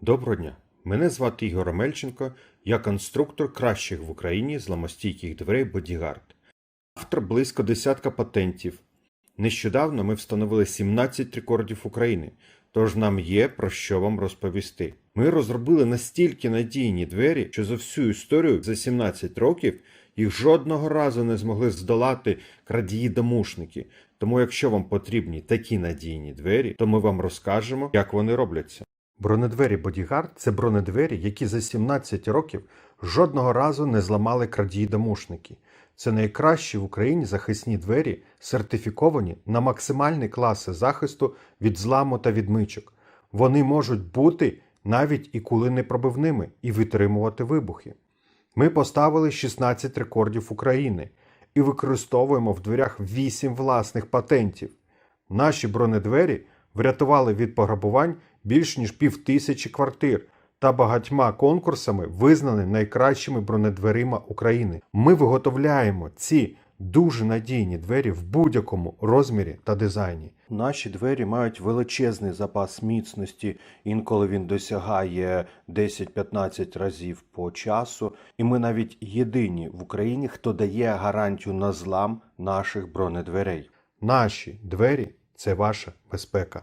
Доброго дня! Мене звати Ігор Омельченко, я конструктор кращих в Україні зламостійких дверей Bodyguard. Автор близько десятка патентів. Нещодавно ми встановили 17 рекордів України, тож нам є про що вам розповісти. Ми розробили настільки надійні двері, що за всю історію за 17 років їх жодного разу не змогли здолати крадії-домушники. Тому, якщо вам потрібні такі надійні двері, то ми вам розкажемо, як вони робляться. Бронедвері Bodyguard – це бронедвері, які за 17 років жодного разу не зламали крадії-домушники. Це найкращі в Україні захисні двері, сертифіковані на максимальні класи захисту від зламу та відмичок. Вони можуть бути навіть і куленепробивними і витримувати вибухи. Ми поставили 16 рекордів України і використовуємо в дверях 8 власних патентів. Наші бронедвері врятували від пограбувань більш ніж півтисячі квартир та багатьма конкурсами визнані найкращими бронедверима України. Ми виготовляємо ці дуже надійні двері в будь-якому розмірі та дизайні. Наші двері мають величезний запас міцності, інколи він досягає 10-15 разів по часу. І ми навіть єдині в Україні, хто дає гарантію на злам наших бронедверей. Наші двері це ваша безпека.